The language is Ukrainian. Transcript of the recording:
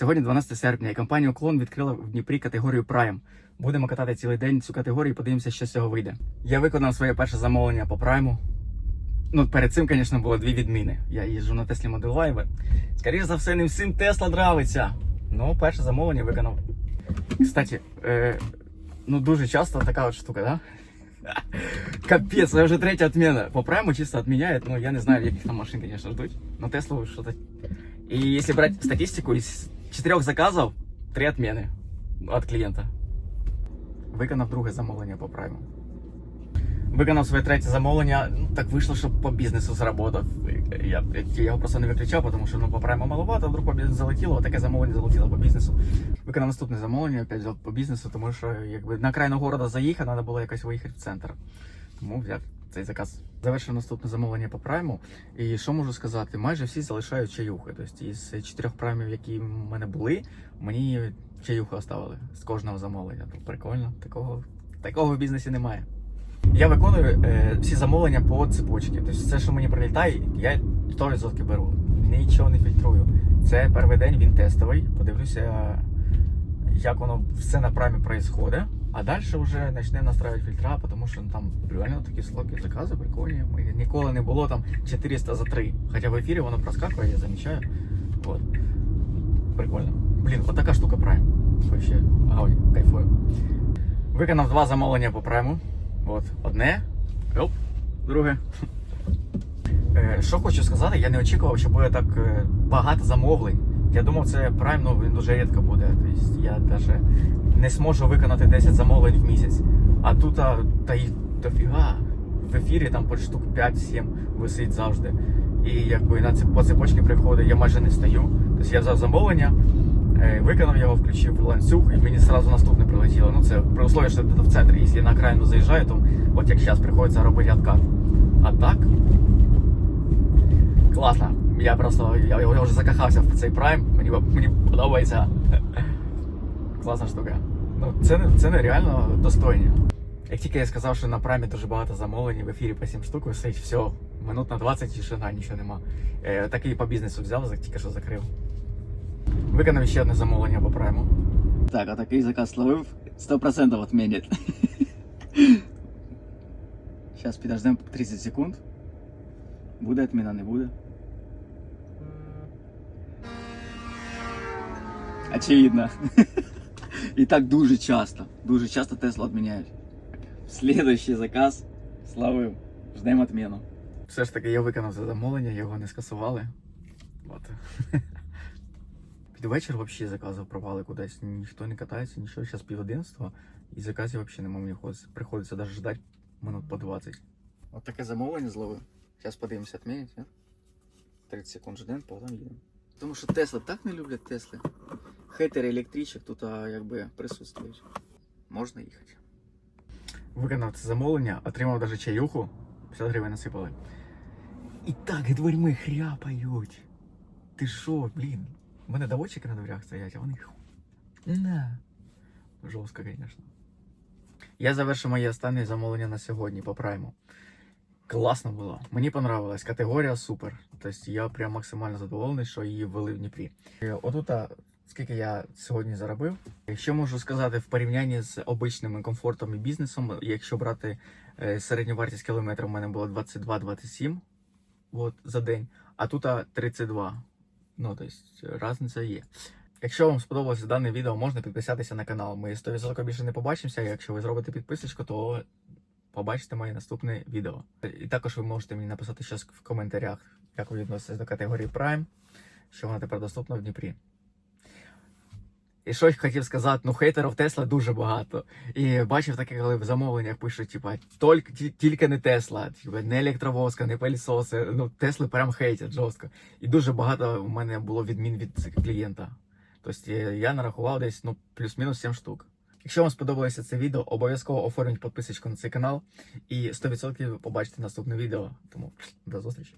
Сьогодні 12 серпня, і компанія Уклон відкрила в Дніпрі категорію Prime. Будемо катати цілий день цю категорію і подивимося, що з цього вийде. Я виконав своє перше замовлення по Prime. Ну, перед цим, звісно, було дві відміни. Я їжджу на Теслі Model Y. Скоріше за все, не всім Тесла нравиться. Ну, перше замовлення виконав. Кстати, е, ну дуже часто така от штука, да? Капец, це вже третя отмена. По прайму чисто отменяет, ну я не знаю, яких там машин, конечно, ждуть. Но Теслу что-то... И если брать статистику, из четырех заказов, три отмены от клієнта. Виконав друге замовлення по прайму. Виконав своє третє замовлення, ну так вийшло, що по бізнесу заработав. Я, я його просто не виключав, тому що ну, по прайму маловато, а вдруг по бізнесу залетіло, а таке замовлення залетіло по бізнесу. Виконав наступне замовлення, опять взяв по бізнесу, тому що якби на крайну города заїхати, треба було якось виїхати в центр. Тому взяв цей заказ. Завершив наступне замовлення по прайму. І що можу сказати? Майже всі залишають чаюхи. Тобто із чотирьох праймів, які в мене були, мені чаюхи оставили з кожного замовлення. Ну, прикольно, такого, такого в бізнесі немає. Я виконую е, всі замовлення по цепочці. Тобто все, що мені прилітає, я 100% беру. Нічого не фільтрую. Це перший день, він тестовий. Подивлюся, як воно все на праймі відбувається. А далі вже почнемо настраювати фільтра, тому що ну, там реально такі слоки закази прикольні. Ніколи не було там 400 за 3. Хоча в ефірі воно проскакує, я замічаю. Вот. Прикольно. Блін, от така штука прайм. Вообще, огонь, кайфую. Виконав два замовлення по прайму. От, одне. Оп, друге. Е, Що хочу сказати, я не очікував, що буде так е, багато замовлень. Я думав, це прайм, ну він дуже рідко буде. Тобто я навіть не зможу виконати 10 замовлень в місяць. А тут а, та й дофіга. В ефірі там по штук 5-7 висить завжди. І якби на це по цепочці приходить, я майже не стою. Тобто я взяв замовлення, е, виконав його, включив ланцюг, і мені одразу наступне прилетіло. Ну це при услові, що в центрі. Якщо на окраїну заїжджаю, то от як зараз приходиться робити откат. А так. Класно. Я просто я, я вже закохався в цей прайм. Мені, мені подобається. Класна штука. Ну, це, не- це нереально достойні. Як тільки я сказав, що на праймі дуже багато замовлень, в ефірі по 7 штук висить, все, минут на 20 тишина, нічого нема. Е, такий по бізнесу взяв, тільки що закрив. Виконав ще одне замовлення по прайму. Так, а такий заказ словив 100% відмінять. Зараз підождемо 30 секунд. Буде відміна, не буде. Очевидно. І так дуже часто. Дуже часто Теслу відміняють. Слідуючий заказ славив. Ждемо відміну. Все ж таки я виконав це замовлення, його не скасували. От. Під вечір взагалі заказів пропали кудись. Ніхто не катається, нічого. Зараз пів одинадцятого. І заказів взагалі немає. Мені ходиться- приходиться навіть ждати минут по 20. От таке замовлення зловив. Зараз подивимося, відмінять, 30 секунд ждемо, потім їдемо. Тому що Тесли так не люблять Тесли. Хейтери електричок тут якби присутствують. Можна їхати. Виконав це замовлення, отримав навіть чаюху. 50 гривень насипали. І так дверьми хряпають. Ти що, блін? У мене доводчики на дверях стоять, а вони. На. Жорстко, звісно. Я завершив моє останнє замовлення на сьогодні по прайму. Класно було. Мені понравилось. Категорія супер. Тобто я прям максимально задоволений, що її ввели в Дніпрі. Отут, скільки я сьогодні заробив. Що можу сказати в порівнянні з обичним комфортом і бізнесом, якщо брати е, середню вартість кілометра, у мене було 22-27 от, за день, а тут 32. Ну, тобто, різниця є. Якщо вам сподобалося дане відео, можна підписатися на канал. Ми 100% більше не побачимося. Якщо ви зробите підписочку, то побачите моє наступне відео. І також ви можете мені написати щось в коментарях, як ви відноситесь до категорії Prime, що вона тепер доступна в Дніпрі. І що я хотів сказати, ну хейтерів Тесла дуже багато. І бачив таке, коли в замовленнях пишуть, типа, тільки, не Тесла, типа, не електровозка, не пилісоси. Ну, Тесли прям хейтять жорстко. І дуже багато у мене було відмін від клієнта. Тобто я нарахував десь ну, плюс-мінус 7 штук. Якщо вам сподобалося це відео, обов'язково оформіть підписочку на цей канал і 100% побачите наступне відео. Тому до зустрічі.